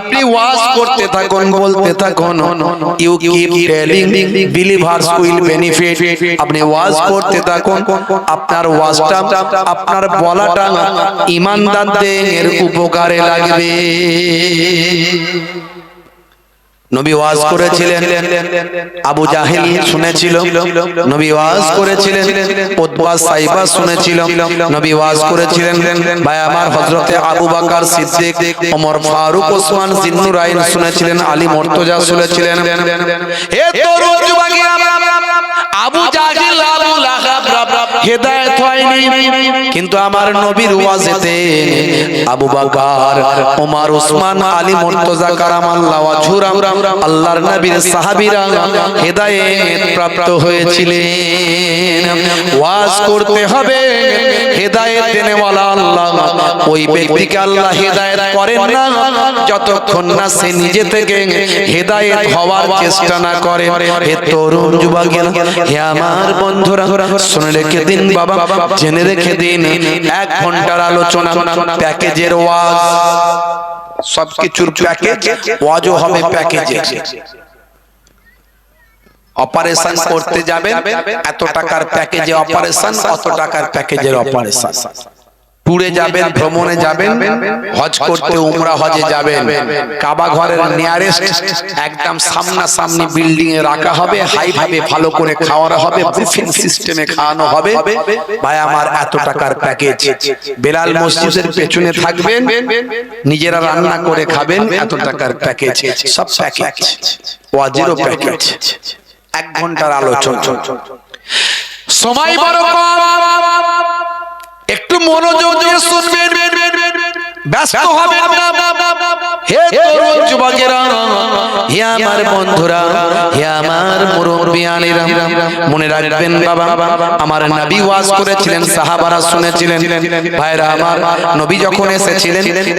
আপনি ওয়াজ করতে থাকুন বলতে থাকুন। You keep telling believers will benefit আপনি ওয়াজ করতে থাকুন আপনার ওয়াজটা আপনার বলাটা ঈমানদারদের উপকারে লাগবে। নবী ওয়াজ করেছিলেন আবু জাহেল শুনেছিল নবী ওয়াজ করেছিলেন উতবা সাইবা শুনেছিল নবী ওয়াজ করেছিলেন ভাই আমার হযরতে আবু বকর সিদ্দিক ওমর ফারুক ওসমান জিন্নুরাইন শুনেছিলেন আলী মর্তজা শুনেছিলেন। হে তরুণ যুবকেরা আবু জাহিল আবু লাহাব হেদায়েত হয়নি। কিন্তু আমার নবীর ওয়াজেতে আবু বকর ওমর ওসমান আলী মুর্তজা কারাম আল্লাহ ওয়াজহুরাম আল্লাহর নবীর সাহাবীরা হেদায়েত প্রাপ্ত হয়েছিলেন। ওয়াজ করতে হবে। হেদায়েত দেনেওয়ালা আল্লাহ ওই ব্যক্তিকে আল্লাহ হেদায়েত করেন না। যতক্ষণ না সে নিজে থেকে হেদায়েত হওয়ার চেষ্টা না করে। হে তরুণ যুবকেরা, হে আমার বন্ধুরা, শুনে রেখে দিন বাবা, জেনে রেখে দিন। এক ঘণ্টার আলোচনা, প্যাকেজের ওয়াজ। সবকিছুর প্যাকেজ, ওয়াজও হবে প্যাকেজে। অপারেশন করতে যাবেন এত টাকার প্যাকেজে অপারেশন অত টাকার প্যাকেজের অপারেশন টুরে যাবেন ভ্রমণে যাবেন হজ করতে উমরা হজে যাবেন। কাবা ঘরের নিয়ারেস্ট একদম সামনা সামনি বিল্ডিং এ রাখা হবে হাই ভাবে ভালো করে খাওয়ানো হবে বুফিং সিস্টেমে খাওয়ানো হবে। ভাই আমার এত টাকার প্যাকেজ বেলাল মসজিদের পেছনে থাকবেন নিজেরা রান্না করে খাবেন এত টাকার প্যাকেজ সব প্যাকেজ ওয়াজিরও প্যাকেজ এক ঘণ্টার আলোচনা। সময় বড় কম। একটু মনোযোগ দিয়ে শুনবেন। ব্যস্ত হবেন। না।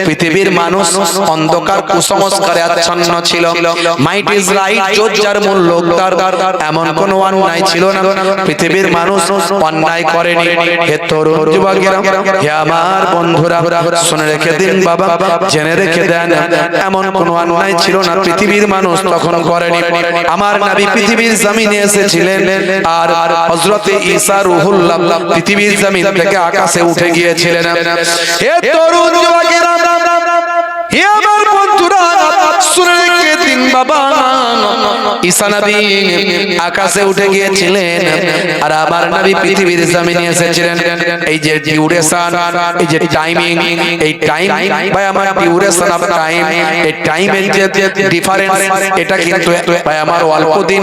পৃথিবীর মানুষ অন্ধকার কুসংস্কারে আচ্ছন্ন ছিল। মাইট ইজ রাইট এমন কোন অন্যায় ছিল না। পৃথিবীর মানুষ অন্যায় করেনি। যুবকেরা আমার বন্ধুরা, শুনে রেখে দিন বাবা, জেনে রেখে দেন। এমন কোন অন্যায় ছিল না। পৃথিবীর মানুষ তখন করেনি আমার নবী পৃথিবীর জমিনে এসেছিলেন। আর হযরতে ঈসা রুহুল্লাহ পৃথিবীর জমিন থেকে আকাশে উঠে গিয়েছিলেন। হে তরুণ যুবকেরা হে আমার বন্ধুরা শুনে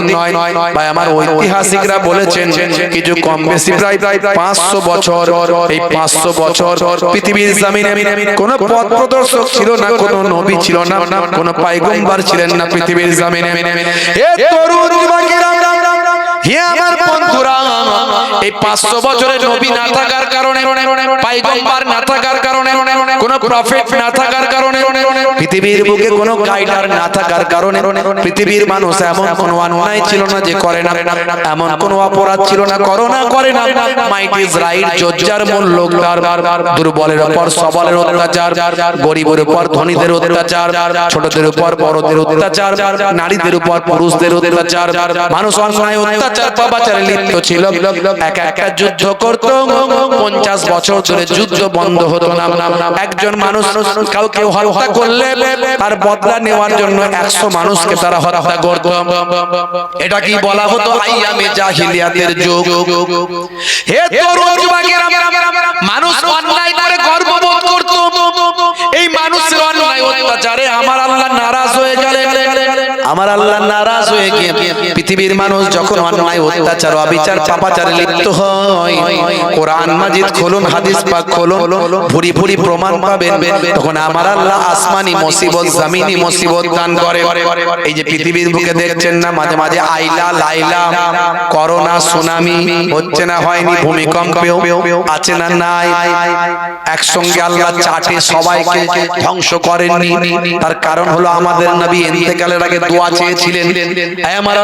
যে ঐতিহাসিকরা বলেছেন কিছু কম বেশি প্রায় পাঁচশো বছর। এই পাঁচশো বছর পৃথিবীর জমিনে কোন পথ প্রদর্শক ছিল না, কোন নবী ছিল না, কোন পাইগম্বার ছিলেন না পৃথিবীর জামিনে। এ তরুণ যুবকেরা হে আমার বন্ধুরা এই পাঁচশো বছরের নবী না থাকার কারণে পাইগম্বার না থাকার কারণে কোন প্রফেট না থাকার কারণে পৃথিবীর বুকে কোন গাইডার না থাকার কারণে পৃথিবীর মানুষ এমন কোন অন্যায় ছিল না যে করে না এমন কোন অপরাধ ছিল না করোনা করে না মাইট ইজ রাইট জজ্জার মূল লোক দুর্বলের উপর সবলের অত্যাচার গরিবের উপর ধনীদের অত্যাচার ছোটদের উপর বড়দের অত্যাচার নারীদের উপর পুরুষদের অত্যাচার মানুষ অন্যায় অত্যাচার পাপাচারে লিপ্ত ছিল। এক একটা যুদ্ধ করত। পঞ্চাশ বছর ধরে যুদ্ধ বন্ধ হতো না। একজন মানুষ কাউকে হত্যা করলে তার বদলা নেওয়ার জন্য একশো মানুষকে তারা হত্যা করত। এটা কি বলা হতো? আইয়ামে জাহিলিয়াতের যুগ। হে তরুণ মানুষ অন্যায় করে গর্ববোধ করত। এই মানুষের অন্যায় অত্যাচারে আমার আল্লাহ গেলেন আমার আল্লাহ নারাজ হয়ে গিয়ে পৃথিবীর মানুষ যখন অন্যায় অত্যাচার অবিচার পাপাচারে লিপ্ত হয়। কোরআন মাজিদ খুলুন হাদিস পাক খুলুন ভুরি ভুরি প্রমাণ পাবেন তখন আমার আল্লাহ আসমানি মুসিবত জামিনি মুসিবত দান করে। এই যে পৃথিবীর বুকে দেখছেন না মাঝে মাঝে আইলা লাইলা করোনা সুনামি হচ্ছে না হয়নি ভূমিকম্পেও। আছে না নাই। একসঙ্গে আল্লাহ চাটে সবাইকে ধ্বংস করেননি। তার কারণ হলো আমাদের নবী ইন্তেকালের আগে দোয়া আয় আমার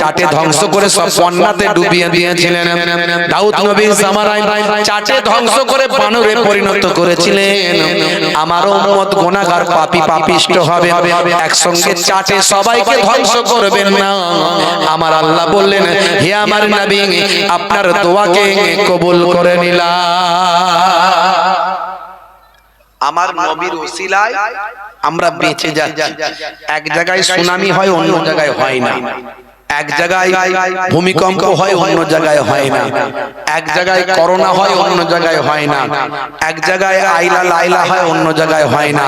চাটে ধ্বংস করে সব ডুবিয়ে দিয়েছিলেন। দাউদ নবীর চাটে ধ্বংস করে বানরে পরিণত করেছিলেন। আমার পাপিষ্ট হবে। একসঙ্গে চাটে সবাইকে ধ্বংস করবেন না। আমার আল্লাহ বললেন, হে আমার নবী, আপনার দোয়াকে করে নিলা। আমার নবীর ওসিলায় আমরা বেঁচে যাচ্ছি। এক জায়গায় সুনামি হয়, অন্য জায়গায় হয় না। এক জায়গায় ভূমিকম্প হয় অন্য জায়গায় হয় না। এক জায়গায় করোনা হয় অন্য জায়গায় হয় না। এক জায়গায় আইলা লাইলা হয় অন্য জায়গায় হয় না।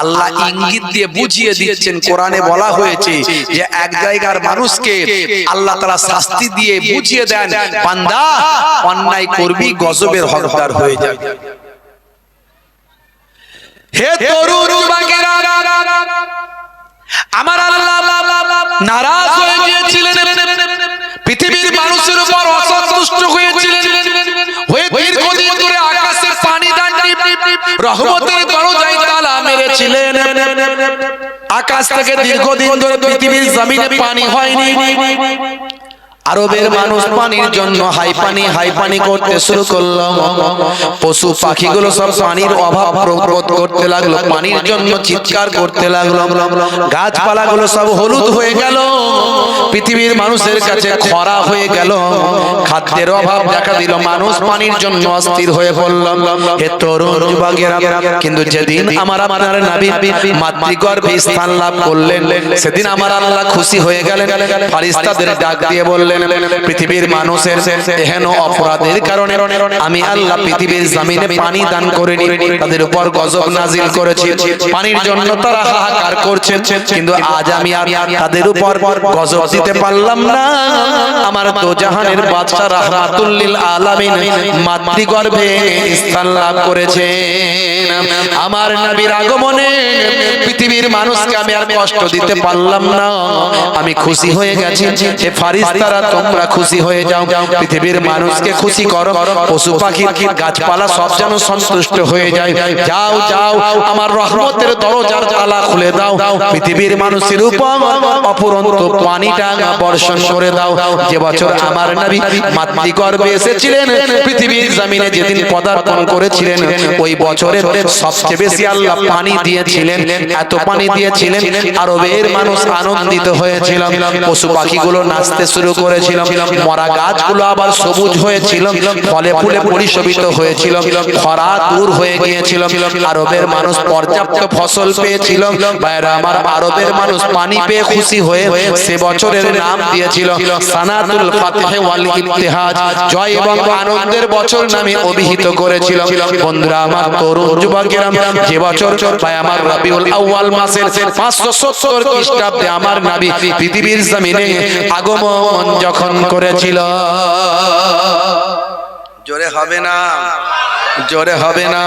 আল্লাহ ইঙ্গিত দিয়ে বুঝিয়ে দিচ্ছেন কোরআনে বলা হয়েছে যে এক জায়গার মানুষকে আল্লাহ তারা শাস্তি দিয়ে বুঝিয়ে দেন বান্দা অন্যায় করবি গজবের হকদার হয়ে যাবে। হে তরুণ যুবকেরা আমার আল্লাহ নারাজ হয়ে গিয়েছিলেন। পৃথিবীর মানুষের উপর অসন্তুষ্ট হয়েছিলেন। হয়ে আকাশ থেকে দীর্ঘদিন ধরে পৃথিবীর জমিনে পানি হয়নি। আরবের মানুষ পানির জন্য হাই পানি হাই পানি করতে শুরু করল। পশু পাখিগুলো সব পানির অভাব প্রবোধ করতে লাগল পানির জন্য চিৎকার করতে লাগল। গাছপালাগুলো সব হলুদ হয়ে গেল। পৃথিবীর মানুষের কাছে খরা হয়ে গেল। খাদ্যের অভাব দেখা দিল। মানুষ পানির জন্য অস্থির হয়ে পড়ল। হে তরুণ যুবকেরা কিন্তু যেদিন আমার আপনার নবী মাতৃগর্ভে স্থান লাভ করলেন সেদিন আমার আল্লাহ খুশি হয়ে গেলেন। ফারিস্তাদের ডাক দিয়ে বললেন পৃথিবীর মানুষের এহেন অপরাধের কারণে আমি আল্লাহ পৃথিবীর জমিনে পানি দান করে তাদের উপর গজব নাজিল করেছি। পানির জন্য তারা হাহাকার করছেন কিন্তু আজ আমি তাদের উপর গজব দিতে পারলাম না। আমার আলামিন মাতৃগর্ভে স্থান লাভ করেছেন আমার নবীর আগমনে পৃথিবীর মানুষকে আমি আর কষ্ট দিতে পারলাম না। আমি খুশি হয়ে গেছি হে ফারিস্তারা তোমরা খুশি হয়ে যাও। পৃথিবীর মানুষকে খুশি করো। পশু পাখি গাছপালা সব যেন সন্তুষ্ট হয়ে যায়। যাও যাও, আমার রহমতের দরজার তালা খুলে দাও। পৃথিবীর মানুষের উপর অপুরন্ত পানিটা বর্ষণ করে দাও। যে বছর আমার নবী মাতৃ গর্ভে এসেছিলেন, পৃথিবীর জমিনে যেদিন পদার্পণ করেছিলেন, ওই বছরে সবচেয়ে বেশি আল্লাহ পানি দিয়েছিলেন। এত পানি দিয়েছিলেন, আরবের মানুষ আনন্দিত হয়েছিল। পশু পাখিগুলো নাচতে শুরু করেছিল মরা গাছগুলো আবার সবুজ হয়েছিল ফলে ফুলে পরিশোভিত হয়েছিল খরা দূর হয়ে গিয়েছিল আরবের মানুষ পর্যাপ্ত ফসল পেয়েছিল বাইরে আমার আরবের মানুষ পানি পেয়ে খুশি হয়ে সে বছরের নাম দিয়েছিল সানাতুল ফাতিহে ওয়াল ইত্তেহাজ জয় এবং আনন্দের বছর নামে অভিহিত করেছিল। বন্ধুরা আমার তরুণ যুবকেরা যে বছর ভাই আমার রবিউল আউয়াল মাসের 570 খ্রিস্টাব্দে আমার নবী পৃথিবীর জমিনে আগমন যখন করেছিল। জোরে হবে না। জোরে হবে না।